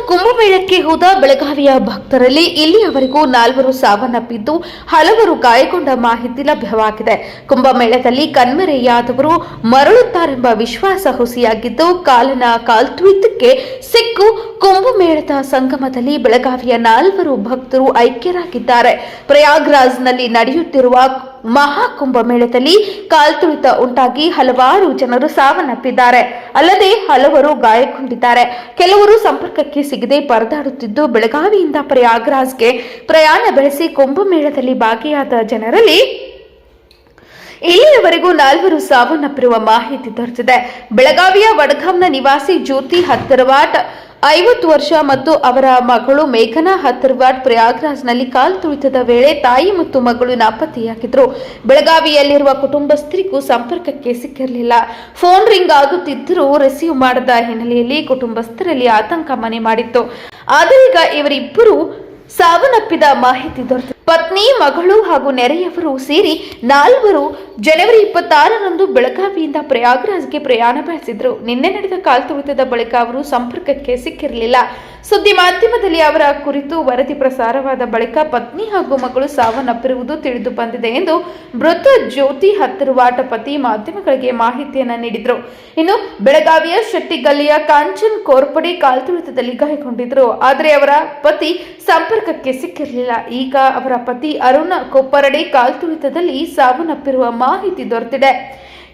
ಕುಂಭಮೇಳಕ್ಕೆ ಹೋದ ಬೆಳಗಾವಿಯ ಭಕ್ತರಲ್ಲಿ ಇಲ್ಲಿಯವರೆಗೂ ನಾಲ್ವರು ಸಾವನ್ನಪ್ಪಿದ್ದು ಹಲವರು ಗಾಯಗೊಂಡ ಮಾಹಿತಿ ಲಭ್ಯವಾಗಿದೆ. ಕುಂಭಮೇಳದಲ್ಲಿ ಕಣ್ಮರೆಯಾದವರು ಮರಳುತ್ತಾರೆಂಬ ವಿಶ್ವಾಸ ಹುಸಿಯಾಗಿದ್ದು ಕಾಲಿನ ಕಾಲ್ತುಳಿತಕ್ಕೆ ಸಿಕ್ಕು. ಕುಂಭಮೇಳದ ಸಂಗಮದಲ್ಲಿ ಬೆಳಗಾವಿಯ ನಾಲ್ವರು ಭಕ್ತರು ಐಕ್ಯರಾಗಿದ್ದಾರೆ. ಪ್ರಯಾಗ್ರಾಜ್ನಲ್ಲಿ ನಡೆಯುತ್ತಿರುವ ಮಹಾಕುಂಭ ಮೇಳದಲ್ಲಿ ಕಾಲ್ತುಳಿತ ಉಂಟಾಗಿ ಹಲವಾರು ಜನರು ಸಾವನ್ನಪ್ಪಿದ್ದಾರೆ. ಅಲ್ಲದೆ ಹಲವರು ಗಾಯಗೊಂಡಿದ್ದಾರೆ. ಕೆಲವರು ಸಂಪರ್ಕಕ್ಕೆ ಸಿಗದೆ ಪರದಾಡುತ್ತಿದ್ದು ಬೆಳಗಾವಿಯಿಂದ ಪ್ರಯಾಗ್ರಾಜ್ಗೆ ಪ್ರಯಾಣ ಬೆಳೆಸಿ ಕುಂಭಮೇಳದಲ್ಲಿ ಭಾಗಿಯಾದ ಜನರಲ್ಲಿ ಇಲ್ಲಿಯವರೆಗೂ ನಾಲ್ವರು ಸಾವನ್ನಪ್ಪಿರುವ ಮಾಹಿತಿ ದೊರೆತಿದೆ. ಬೆಳಗಾವಿಯ ವಡಗಾಂನ ನಿವಾಸಿ ಜ್ಯೋತಿ ಹತ್ತರವಾಟ್ ಐವತ್ತು ವರ್ಷ ಮತ್ತು ಅವರ ಮಗಳು ಮೇಘನಾ ಹತ್ತರವಾಟ್ ಪ್ರಯಾಗ್ರಾಜ್ನಲ್ಲಿ ಕಾಲು ತುಳಿತದ ವೇಳೆ ತಾಯಿ ಮತ್ತು ಮಗಳು ನಾಪತ್ತೆಯಾಗಿದ್ದರು. ಬೆಳಗಾವಿಯಲ್ಲಿರುವ ಕುಟುಂಬಸ್ಥರಿಗೂ ಸಂಪರ್ಕಕ್ಕೆ ಸಿಕ್ಕಿರಲಿಲ್ಲ. ಫೋನ್ ರಿಂಗ್ ಆಗುತ್ತಿದ್ದರೂ ರಿಸೀವ್ ಮಾಡದ ಹಿನ್ನೆಲೆಯಲ್ಲಿ ಕುಟುಂಬಸ್ಥರಲ್ಲಿ ಆತಂಕ ಮನೆ ಮಾಡಿತ್ತು. ಆದರೀಗ ಇವರಿಬ್ಬರು ಸಾವನ್ನಪ್ಪಿದ ಮಾಹಿತಿ ದೊರೆತು ಪತ್ನಿ, ಮಗಳು ಹಾಗೂ ನೆರೆಯವರು ಸೇರಿ ನಾಲ್ವರು ಜನವರಿ ಇಪ್ಪತ್ತಾರರಂದು ಬೆಳಗಾವಿಯಿಂದ ಪ್ರಯಾಗ್ರಾಜ್ಗೆ ಪ್ರಯಾಣ ಬೆಳೆಸಿದ್ರು. ನಿನ್ನೆ ನಡೆದ ಕಾಲ್ತುಳಿತದ ಬಳಿಕ ಅವರು ಸಂಪರ್ಕಕ್ಕೆ ಸಿಕ್ಕಿರಲಿಲ್ಲ. ಸುದ್ದಿ ಮಾಧ್ಯಮದಲ್ಲಿ ಅವರ ಕುರಿತು ವರದಿ ಪ್ರಸಾರವಾದ ಬಳಿಕ ಪತ್ನಿ ಹಾಗೂ ಮಗಳು ಸಾವನ್ನಪ್ಪಿರುವುದು ತಿಳಿದು ಬಂದಿದೆ ಎಂದು ಮೃತ ಜ್ಯೋತಿ ಹತ್ತಿರುವಾಟ ಪತಿ ಮಾಧ್ಯಮಗಳಿಗೆ ಮಾಹಿತಿಯನ್ನು ನೀಡಿದ್ರು. ಇನ್ನು ಬೆಳಗಾವಿಯ ಶೆಟ್ಟಿಗಲ್ಲಿಯ ಕಾಂಚನ್ ಕೋರ್ಪಡಿ ಕಾಲ್ತುಳಿತದಲ್ಲಿ ಗಾಯಗೊಂಡಿದ್ರು. ಆದರೆ ಅವರ ಪತಿ ಸಂಪರ್ಕಕ್ಕೆ ಸಿಕ್ಕಿರಲಿಲ್ಲ. ಈಗ ಅವರ ಪತಿ ಅರುಣ ಕೊಪ್ಪರಡಿ ಕಾಲ್ತುಳಿತದಲ್ಲಿ ಸಾವನ್ನಪ್ಪಿರುವ ಮಾಹಿತಿ ದೊರೆತಿದೆ.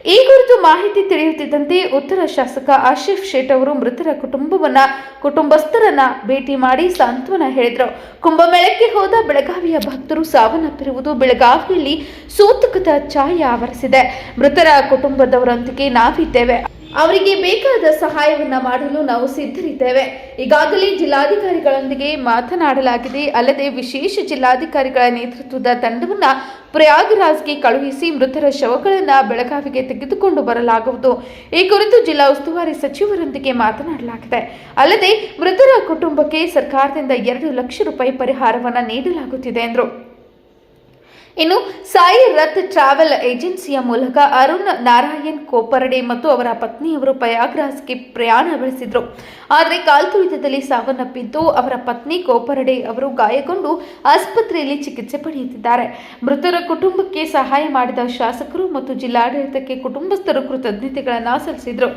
ಈ ಕುರಿತು ಮಾಹಿತಿ ತಿಳಿಯುತ್ತಿದ್ದಂತೆ ಉತ್ತರ ಶಾಸಕ ಆಶಿಫ್ ಶೇಟ್ ಅವರು ಮೃತರ ಕುಟುಂಬವನ್ನ, ಕುಟುಂಬಸ್ಥರನ್ನ ಭೇಟಿ ಮಾಡಿ ಸಾಂತ್ವನ ಹೇಳಿದರು. ಕುಂಭಮೇಳಕ್ಕೆ ಹೋದ ಬೆಳಗಾವಿಯ ಭಕ್ತರು ಸಾವನ್ನಪ್ಪಿರುವುದು ಬೆಳಗಾವಿಯಲ್ಲಿ ಸೂತಕದ ಛಾಯೆ ಆವರಿಸಿದೆ. ಮೃತರ ಕುಟುಂಬದವರೊಂದಿಗೆ ನಾವಿದ್ದೇವೆ. ಅವರಿಗೆ ಬೇಕಾದ ಸಹಾಯವನ್ನ ಮಾಡಲು ನಾವು ಸಿದ್ಧರಿದ್ದೇವೆ. ಈಗಾಗಲೇ ಜಿಲ್ಲಾಧಿಕಾರಿಗಳೊಂದಿಗೆ ಮಾತನಾಡಲಾಗಿದೆ. ಅಲ್ಲದೆ ವಿಶೇಷ ಜಿಲ್ಲಾಧಿಕಾರಿಗಳ ನೇತೃತ್ವದ ತಂಡವನ್ನ ಪ್ರಯಾಗರಾಜ್ಗೆ ಕಳುಹಿಸಿ ಮೃತರ ಶವಗಳನ್ನ ಬೆಳಗಾವಿಗೆ ತೆಗೆದುಕೊಂಡು ಬರಲಾಗುವುದು. ಈ ಕುರಿತು ಜಿಲ್ಲಾ ಉಸ್ತುವಾರಿ ಸಚಿವರೊಂದಿಗೆ ಮಾತನಾಡಲಾಗಿದೆ. ಅಲ್ಲದೆ ಮೃತರ ಕುಟುಂಬಕ್ಕೆ ಸರ್ಕಾರದಿಂದ ಎರಡು ಲಕ್ಷ ರೂಪಾಯಿ ಪರಿಹಾರವನ್ನು ನೀಡಲಾಗುತ್ತಿದೆ ಎಂದರು. ಇನ್ನು ಸಾಯಿ ರಥ್ ಟ್ರಾವೆಲ್ ಏಜೆನ್ಸಿಯ ಮೂಲಕ ಅರುಣ್ ನಾರಾಯಣ್ ಕೋಪರಡೆ ಮತ್ತು ಅವರ ಪತ್ನಿಯವರು ಪ್ರಯಾಗ್ರಾಜ್ಗೆ ಪ್ರಯಾಣ ಬೆಳೆಸಿದ್ರು. ಆದರೆ ಕಾಲ್ತುಳಿತದಲ್ಲಿ ಸಾವನ್ನಪ್ಪಿದ್ದು ಅವರ ಪತ್ನಿ ಕೋಪರಡೆ ಅವರು ಗಾಯಗೊಂಡು ಆಸ್ಪತ್ರೆಯಲ್ಲಿ ಚಿಕಿತ್ಸೆ ಪಡೆಯುತ್ತಿದ್ದಾರೆ. ಮೃತರ ಕುಟುಂಬಕ್ಕೆ ಸಹಾಯ ಮಾಡಿದ ಶಾಸಕರು ಮತ್ತು ಜಿಲ್ಲಾಡಳಿತಕ್ಕೆ ಕುಟುಂಬಸ್ಥರು ಕೃತಜ್ಞತೆಗಳನ್ನು ಸಲ್ಲಿಸಿದರು.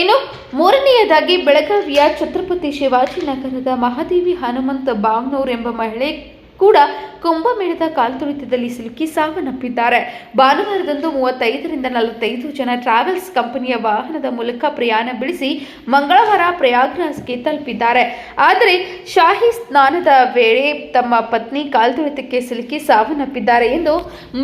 ಇನ್ನು ಮೂರನೆಯದಾಗಿ ಬೆಳಗಾವಿಯ ಛತ್ರಪತಿ ಶಿವಾಜಿನಗರದ ಮಹಾದೇವಿ ಹನುಮಂತ ಬಾವ್ನೂರ್ ಎಂಬ ಮಹಿಳೆ ಕೂಡ ಕುಂಭಮೇಳದ ಕಾಲ್ತುಳಿತದಲ್ಲಿ ಸಿಲುಕಿ ಸಾವನ್ನಪ್ಪಿದ್ದಾರೆ. ಭಾನುವಾರದಂದು ಮೂವತ್ತೈದರಿಂದ ನಲವತ್ತೈದು ಜನ ಟ್ರಾವೆಲ್ಸ್ ಕಂಪನಿಯ ವಾಹನದ ಮೂಲಕ ಪ್ರಯಾಣ ಬೆಳೆಸಿ ಮಂಗಳವಾರ ಪ್ರಯಾಗ್ರಾಜ್ಗೆ ತಲುಪಿದ್ದಾರೆ. ಆದರೆ ಶಾಹಿ ಸ್ನಾನದ ವೇಳೆ ತಮ್ಮ ಪತ್ನಿ ಕಾಲ್ತುಳಿತಕ್ಕೆ ಸಿಲುಕಿ ಸಾವನ್ನಪ್ಪಿದ್ದಾರೆ ಎಂದು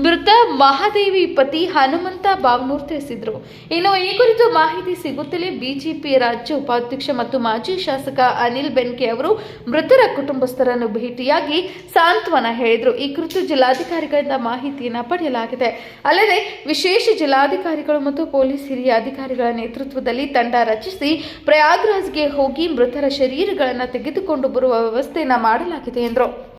ಮೃತ ಮಹಾದೇವಿ ಪತಿ ಹನುಮಂತ ಬಾವ್ನೂರ್ ತಿಳಿಸಿದರು. ಇನ್ನು ಈ ಕುರಿತು ಮಾಹಿತಿ ಸಿಗುತ್ತಲೇ ಬಿಜೆಪಿ ರಾಜ್ಯ ಉಪಾಧ್ಯಕ್ಷ ಮತ್ತು ಮಾಜಿ ಶಾಸಕ ಅನಿಲ್ ಬೆನ್ಕೆ ಅವರು ಮೃತರ ಕುಟುಂಬಸ್ಥರನ್ನು ಭೇಟಿಯಾಗಿ ಸಾಂತ್ವನ ಹೇಳಿದರು. ಈ ಕುರಿತು ಜಿಲ್ಲಾಧಿಕಾರಿಗಳಿಂದ ಮಾಹಿತಿಯನ್ನು ಪಡೆಯಲಾಗಿದೆ. ಅಲ್ಲದೆ ವಿಶೇಷ ಜಿಲ್ಲಾಧಿಕಾರಿಗಳು ಮತ್ತು ಪೊಲೀಸ್ ಹಿರಿಯ ಅಧಿಕಾರಿಗಳ ನೇತೃತ್ವದಲ್ಲಿ ತಂಡ ರಚಿಸಿ ಪ್ರಯಾಗ್ರಾಜ್ಗೆ ಹೋಗಿ ಮೃತರ ಶರೀರಗಳನ್ನು ತೆಗೆದುಕೊಂಡು ಬರುವ ವ್ಯವಸ್ಥೆಯನ್ನು ಮಾಡಲಾಗಿದೆ ಎಂದರು.